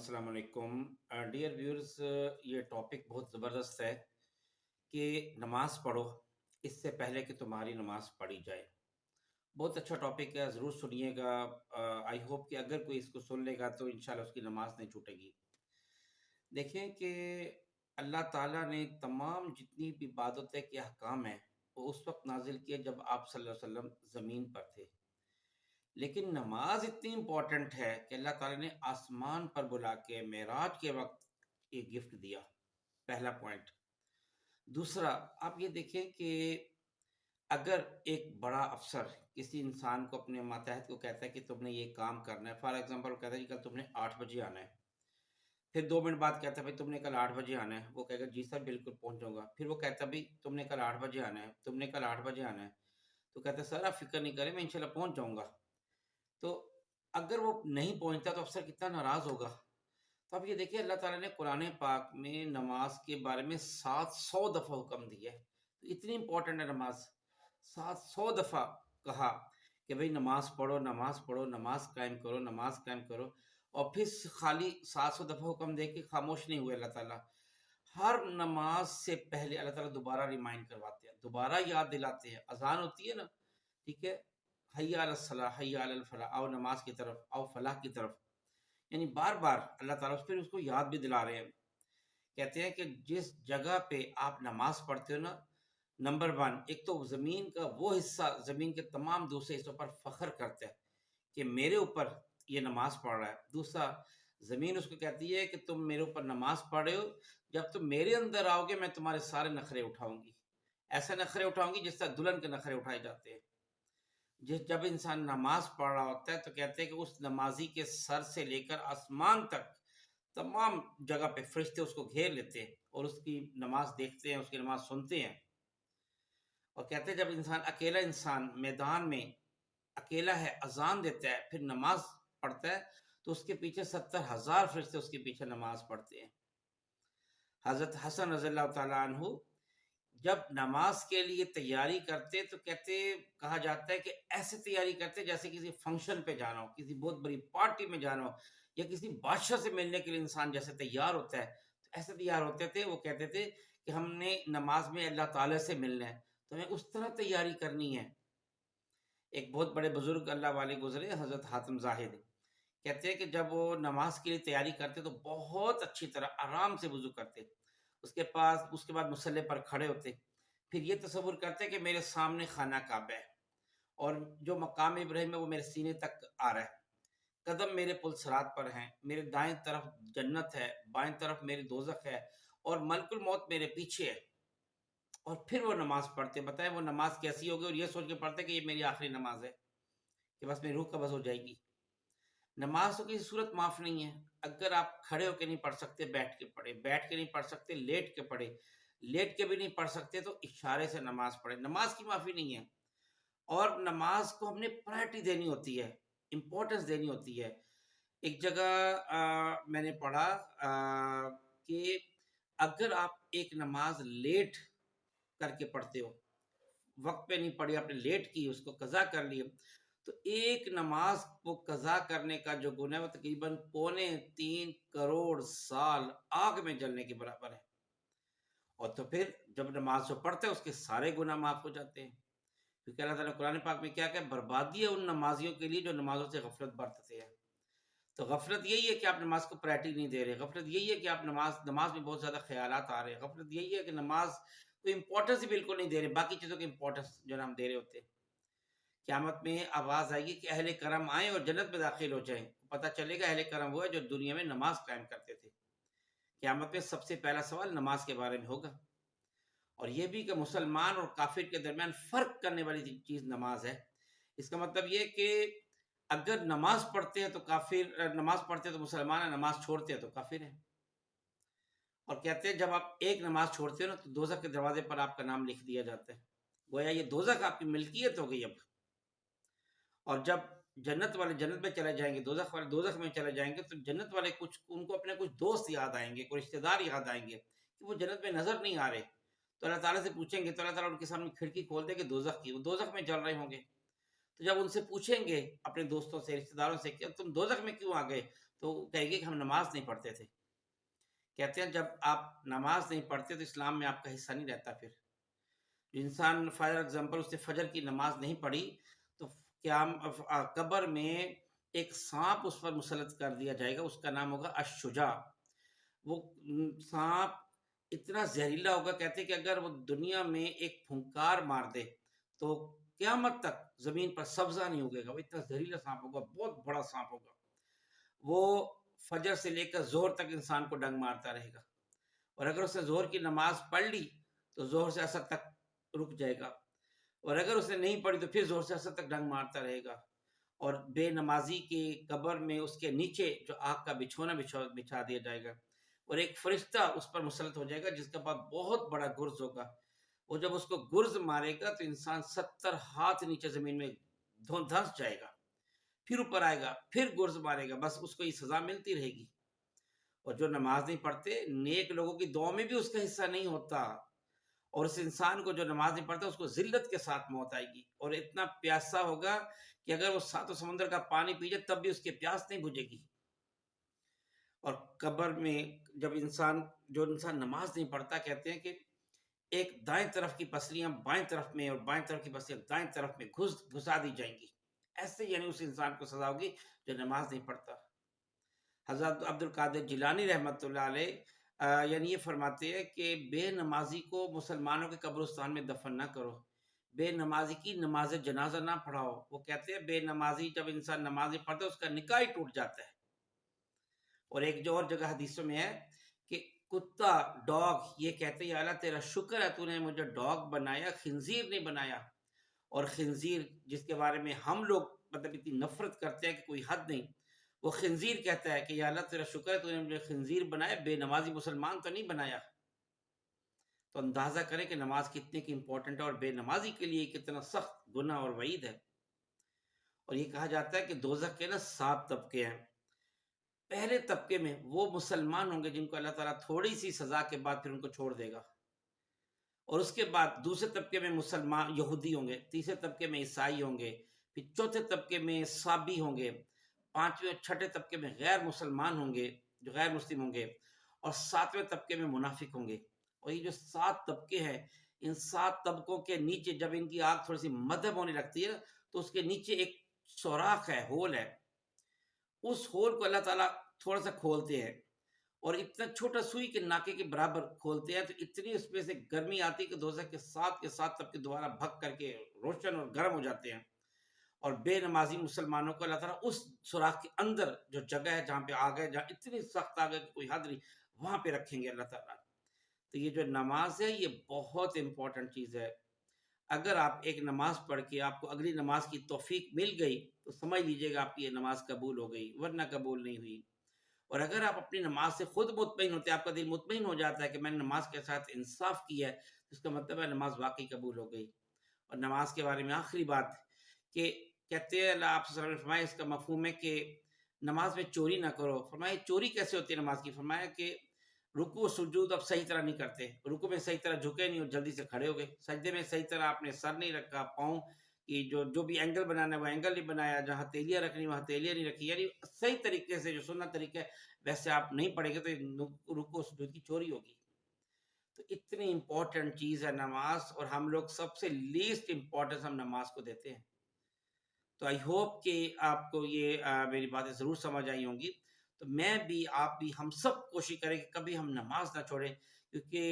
السلام علیکم۔ Dear viewers یہ ٹاپک بہت زبردست ہے کہ نماز پڑھو، اس سے پہلے کہ تمہاری نماز پڑھی جائے۔ بہت اچھا ٹاپک ہے، ضرور سنیے گا۔ آئی ہوپ کہ اگر کوئی اس کو سن لے گا تو انشاءاللہ اس کی نماز نہیں چھوٹے گی۔ دیکھیں کہ اللہ تعالیٰ نے تمام جتنی بھی عبادتیں کے احکام ہیں، وہ اس وقت نازل کیے جب آپ صلی اللہ علیہ وسلم زمین پر تھے۔ لیکن نماز اتنی امپورٹنٹ ہے کہ اللہ تعالیٰ نے آسمان پر بلا کے معراج کے وقت ایک گفٹ دیا۔ پہلا پوائنٹ دوسرا، آپ یہ دیکھیں کہ اگر ایک بڑا افسر کسی انسان کو اپنے ماتحت کو کہتا ہے کہ تم نے یہ کام کرنا ہے، فار ایگزامپل کہتا ہے کہ کل تم نے آٹھ بجے آنا ہے، پھر دو منٹ بعد کہتا ہے بھائی تم نے کل آٹھ بجے آنا ہے، وہ کہے گا جی سر بالکل پہنچوں گا۔ پھر وہ کہتا ہے بھائی تم نے کل آٹھ بجے آنا ہے، تم نے کل آٹھ بجے آنا ہے۔ تو کہتا ہے سر آپ فکر نہیں کریں، میں انشاءاللہ پہنچ جاؤں گا۔ تو اگر وہ نہیں پہنچتا تو افسر کتنا ناراض ہوگا۔ تو اب یہ دیکھیں اللہ تعالیٰ نے قرآن پاک میں نماز کے بارے میں سات سو دفعہ حکم دیا ہے۔ تو اتنی امپورٹنٹ ہے نماز۔ سات سو دفعہ کہا کہ بھئی نماز پڑھو نماز پڑھو، نماز قائم کرو، نماز قائم کرو۔ اور پھر خالی سات سو دفعہ حکم دے کے خاموش نہیں ہوئے اللہ تعالیٰ۔ ہر نماز سے پہلے اللہ تعالیٰ دوبارہ ریمائنڈ کرواتے ہیں، دوبارہ یاد دلاتے ہیں۔ اذان ہوتی ہے نا، ٹھیک ہے؟ حیا الصلاح حیا الفلاح، آؤ نماز کی طرف، آؤ فلاح کی طرف۔ یعنی بار بار اللہ تعالیٰ پھر اس کو یاد بھی دلا رہے ہیں۔ کہتے ہیں کہ جس جگہ پہ آپ نماز پڑھتے ہو نا، نمبر ون، ایک تو زمین کا وہ حصہ، زمین کے تمام دوسرے حصوں پر فخر کرتا ہے کہ میرے اوپر یہ نماز پڑھ رہا ہے۔ دوسرا، زمین اس کو کہتی ہے کہ تم میرے اوپر نماز پڑھ رہے ہو، جب تم میرے اندر آؤ گے، میں تمہارے سارے نخرے اٹھاؤں گی۔ ایسے نخرے اٹھاؤں گی جس طرح دلہن کے نخرے اٹھائے جاتے ہیں۔ جس جب انسان نماز پڑھ رہا ہوتا ہے تو کہتے ہیں کہ اس نمازی کے سر سے لے کر آسمان تک تمام جگہ پہ فرشتے اس کو گھیر لیتے ہیں اور اس کی نماز دیکھتے ہیں، اس کی نماز سنتے ہیں۔ اور کہتے ہیں جب انسان اکیلا انسان میدان میں اکیلا ہے، اذان دیتا ہے، پھر نماز پڑھتا ہے، تو اس کے پیچھے ستر ہزار فرشتے اس کے پیچھے نماز پڑھتے ہیں۔ حضرت حسن رضی اللہ تعالیٰ عنہ جب نماز کے لیے تیاری کرتے تو کہتے، کہا جاتا ہے کہ ایسے تیاری کرتے جیسے کسی فنکشن پہ جانا ہو، کسی بہت بڑی پارٹی میں جانا ہو، یا کسی بادشاہ سے ملنے کے لیے انسان جیسے تیار ہوتا ہے۔ تو ایسے تیار ہوتے تھے، وہ کہتے تھے کہ ہم نے نماز میں اللہ تعالیٰ سے ملنا ہے، تو ہمیں اس طرح تیاری کرنی ہے۔ ایک بہت بڑے بزرگ اللہ والے گزرے، حضرت حاتم زاہد۔ کہتے ہیں کہ جب وہ نماز کے لیے تیاری کرتے تو بہت اچھی طرح آرام سے وضو کرتے۔ اس کے پاس، اس کے بعد مسلح پر کھڑے ہوتے۔ پھر یہ تصور کرتے کہ میرے سامنے خانہ کعبہ ہے اور جو مقام ابراہیم ہے وہ میرے سینے تک آ رہا ہے۔ قدم میرے پلسرات پر ہیں، میرے دائیں طرف جنت ہے، بائیں طرف میرے دوزخ ہے اور ملک الموت میرے پیچھے ہے۔ اور پھر وہ نماز پڑھتے، بتائیں وہ نماز کیسی ہوگی؟ اور یہ سوچ کے پڑھتے کہ یہ میری آخری نماز ہے، کہ بس میری روح قبض ہو جائے گی۔ نماز تو کسی صورت معاف نہیں ہے۔ اگر آپ کھڑے ہو کے نہیں پڑھ سکتے، بیٹھ کے پڑھے بیٹھ کے نہیں پڑھ سکتے، لیٹ کے پڑھے لیٹ کے بھی نہیں پڑھ سکتے تو اشارے سے نماز پڑھے نماز کی معافی نہیں ہے۔ اور نماز کو ہم نے پرائرٹی دینی ہوتی ہے، امپورٹنس دینی ہوتی ہے۔ ایک جگہ میں نے پڑھا کہ اگر آپ ایک نماز لیٹ کر کے پڑھتے ہو، وقت پہ نہیں پڑھی، آپ نے لیٹ کی، اس کو قضا کر لی تو ایک نماز کو قضا کرنے کا جو گناہ ہے وہ تقریباً پونے تین کروڑ سال آگ میں جلنے کے برابر ہے۔ اور تو پھر جب نماز جو پڑھتے ہیں اس کے سارے گناہ معاف ہو جاتے ہیں۔ کیونکہ اللہ تعالیٰ قرآن پاک میں کیا کہ بربادی ہے ان نمازیوں کے لیے جو نمازوں سے غفلت برتتے ہیں۔ تو غفلت یہی ہے کہ آپ نماز کو پرائرٹی نہیں دے رہے، غفلت یہی ہے کہ آپ نماز نماز میں بہت زیادہ خیالات آ رہے ہیں۔ غفلت یہی ہے کہ نماز کو امپورٹنس ہی بالکل نہیں دے رہے، باقی چیزوں کی امپورٹنس جو ہے ہم دے رہے ہوتے ہیں۔ قیامت میں آواز آئے گی کہ اہل کرم آئیں اور جنت میں داخل ہو جائیں۔ پتہ چلے گا اہل کرم وہ ہے جو دنیا میں نماز قائم کرتے تھے۔ قیامت میں سب سے پہلا سوال نماز کے بارے میں ہوگا۔ اور یہ بھی کہ مسلمان اور کافر کے درمیان فرق کرنے والی چیز نماز ہے۔ اس کا مطلب یہ کہ اگر نماز پڑھتے ہیں تو کافر، نماز پڑھتے ہیں تو مسلمان ہیں، نماز چھوڑتے ہیں تو کافر ہیں۔ اور کہتے ہیں جب آپ ایک نماز چھوڑتے ہو نا تو دوزہ کے دروازے پر آپ کا نام لکھ دیا جاتا ہے۔ گویا یہ دوزہ آپ کی ملکیت ہو گئی اب۔ اور جب جنت والے جنت میں چلے جائیں گے، دوزخ والے دوزخ میں چلے جائیں گے، تو جنت والے کچھ، ان کو اپنے کچھ دوست یاد آئیں گے، کوئی رشتے دار یاد آئیں گے کہ وہ جنت میں نظر نہیں آ رہے۔ تو اللہ تعالیٰ سے پوچھیں گے، تو اللہ تعالیٰ ان کے سامنے کھڑکی کھول دے کہ دوزخ کی وہ دوزخ میں چل رہے ہوں گے۔ تو جب ان سے پوچھیں گے اپنے دوستوں سے رشتے داروں سے کہ تم دوزخ میں کیوں آ گئے؟ تو کہیں گے کہ ہم نماز نہیں پڑھتے تھے۔ کہتے ہیں جب آپ نماز نہیں پڑھتے تو اسلام میں آپ کا حصہ نہیں رہتا۔ پھر انسان فار ایگزامپل، اس نے فجر کی نماز نہیں پڑھی تو کیا قبر میں ایک سانپ اس پر مسلط کر دیا جائے گا، اس کا نام ہوگا اشجا وہ سانپ اتنا زہریلا ہوگا، کہتے کہ اگر وہ دنیا میں ایک پھنکار مار دے تو قیامت تک زمین پر سبزہ نہیں ہوگے گا۔ وہ اتنا زہریلا سانپ ہوگا، بہت بڑا سانپ ہوگا۔ وہ فجر سے لے کر زہر تک انسان کو ڈنگ مارتا رہے گا۔ اور اگر اس نے زہر کی نماز پڑھ لی تو زہر سے اثر تک رک جائے گا۔ اور اگر اس نے نہیں پڑھی تو پھر زہر سے اثر تک ڈنگ مارتا رہے گا۔ اور بے نمازی کے قبر میں اس کے نیچے جو آگ کا بچھونا بچھا دیا جائے گا۔ اور ایک فرشتہ اس پر مسلط ہو جائے گا، جس کا پاس بہت بڑا گرز ہوگا۔ وہ جب اس کو گرز مارے گا تو انسان ستر ہاتھ نیچے زمین میں دھنس جائے گا۔ پھر اوپر آئے گا، پھر گرز مارے گا، بس اس کو یہ سزا ملتی رہے گی۔ اور جو نماز نہیں پڑھتے، نیک لوگوں کی دعا میں بھی اس کا حصہ نہیں ہوتا۔ اور اس انسان کو جو نماز نہیں پڑھتا، اس کو ذلت کے ساتھ موت آئے گی۔ اور اتنا پیاسا ہوگا کہ اگر وہ سات و سمندر کا پانی پی جائے، تب بھی اس کے پیاس نہیں بجھے گی۔ اور قبر میں جب انسان، جو انسان نماز نہیں پڑھتا، کہتے ہیں کہ ایک دائیں طرف کی پسلیاں بائیں طرف میں اور بائیں طرف کی پسلیاں دائیں طرف میں گھس، گھسا دی جائیں گی۔ ایسے یعنی اس انسان کو سزا ہوگی جو نماز نہیں پڑھتا۔ حضرت عبد القادر جیلانی رحمت اللہ علیہ یعنی یہ فرماتے ہیں کہ بے نمازی کو مسلمانوں کے قبرستان میں دفن نہ کرو۔ بے نمازی کی نماز جنازہ نہ پڑھاؤ۔ وہ کہتے ہیں بے نمازی جب انسان نماز نہیں پڑھتا اس کا نکاح ہی ٹوٹ جاتا ہے۔ اور ایک جو اور جگہ حدیثوں میں ہے کہ کتا، ڈاگ، یہ کہتے ہیں اللہ تیرا شکر ہے، تو نے مجھے ڈاگ بنایا، خنزیر نہیں بنایا۔ اور خنزیر جس کے بارے میں ہم لوگ مطلب اتنی نفرت کرتے ہیں کہ کوئی حد نہیں۔ وہ خنزیر کہتا ہے کہ یا اللہ تیرا شکر ہے تو نے مجھے خنزیر بنایا بے نمازی مسلمان تو نہیں بنایا۔ تو اندازہ کریں کہ نماز کتنے کی امپورٹنٹ ہے اور بے نمازی کے لیے کتنا سخت گناہ اور وعید ہے۔ اور یہ کہا جاتا ہے کہ دوزخ کے نا سات طبقے ہیں۔ پہلے طبقے میں وہ مسلمان ہوں گے جن کو اللہ تعالیٰ تھوڑی سی سزا کے بعد پھر ان کو چھوڑ دے گا۔ اور اس کے بعد دوسرے طبقے میں مسلمان یہودی ہوں گے، تیسرے طبقے میں عیسائی ہوں گے، پھر چوتھے طبقے میں سابی ہوں گے۔ پانچویں چھٹے طبقے میں غیر مسلمان ہوں گے، جو غیر مسلم ہوں گے، اور ساتویں طبقے میں منافق ہوں گے۔ اور یہ جو سات طبقے ہیں، ان سات طبقوں کے نیچے جب ان کی آگ تھوڑی سی مدھم ہونے لگتی ہے، تو اس کے نیچے ایک سوراخ ہے، ہول ہے۔ اس ہول کو اللہ تعالیٰ تھوڑا سا کھولتے ہیں، اور اتنا چھوٹا سوئی کے ناکے کے برابر کھولتے ہیں، تو اتنی اس میں سے گرمی آتی ہے کہ دوزہ کے ساتھ کے ساتھ طبقے دوبارہ بھگ کر کے روشن اور گرم ہو جاتے ہیں۔ اور بے نمازی مسلمانوں کو اللہ تعالیٰ اس سوراخ کے اندر جو جگہ ہے جہاں پہ آگے جہاں اتنی سخت آگے کوئی حد نہیں، وہاں پہ رکھیں گے اللہ تعالیٰ۔ تو یہ جو نماز ہے، یہ بہت امپورٹنٹ چیز ہے۔ اگر آپ ایک نماز پڑھ کے آپ کو اگلی نماز کی توفیق مل گئی، تو سمجھ لیجیے گا آپ کی یہ نماز قبول ہو گئی، ورنہ قبول نہیں ہوئی۔ اور اگر آپ اپنی نماز سے خود مطمئن ہوتے ہیں آپ کا دل مطمئن ہو جاتا ہے کہ میں نے نماز کے ساتھ انصاف کیا ہے اس کا مطلب ہے نماز واقعی قبول ہو گئی۔ اور نماز کے بارے میں آخری بات کہ کہتے ہیں، اللہ، آپ سے فرمایا، اس کا مفہوم ہے کہ نماز میں چوری نہ کرو۔ فرمایا، چوری کیسے ہوتی ہے نماز کی؟ فرمایا کہ رکو سجود اب صحیح طرح نہیں کرتے۔ رکو میں صحیح طرح جھکے نہیں اور جلدی سے کھڑے ہو گئے۔ سجدے میں صحیح طرح آپ نے سر نہیں رکھا، پاؤں کی جو جو بھی اینگل بنانا ہے، وہ اینگل نہیں بنایا، جہاں تیلیاں رکھنی وہاں تیلیاں نہیں رکھی۔ یعنی صحیح طریقے سے، جو سننا طریقہ ہے، ویسے آپ نہیں پڑھیں گے تو رکو سجود کی چوری ہوگی۔ تو اتنی امپورٹنٹ چیز ہے نماز، اور ہم لوگ سب سے لیسٹ امپورٹنس ہم نماز کو دیتے ہیں۔ تو آئی ہوپ کہ آپ کو یہ میری باتیں ضرور سمجھ آئی ہوں گی۔ تو میں بھی، آپ بھی، ہم سب کوشش کریں کہ کبھی ہم نماز نہ چھوڑیں۔ کیونکہ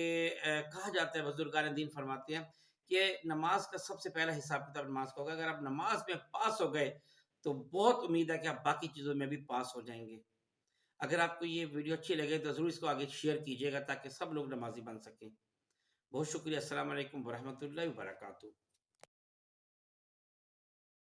کہا جاتا ہے بزرگان دین فرماتے ہیں کہ نماز کا سب سے پہلا حساب کتاب نماز کا ہوگا۔ اگر آپ نماز میں پاس ہو گئے تو بہت امید ہے کہ آپ باقی چیزوں میں بھی پاس ہو جائیں گے۔ اگر آپ کو یہ ویڈیو اچھی لگے تو ضرور اس کو آگے شیئر کیجیے گا تاکہ سب لوگ نمازی بن سکیں۔ بہت شکریہ، السلام علیکم ورحمۃ اللہ وبرکاتہ۔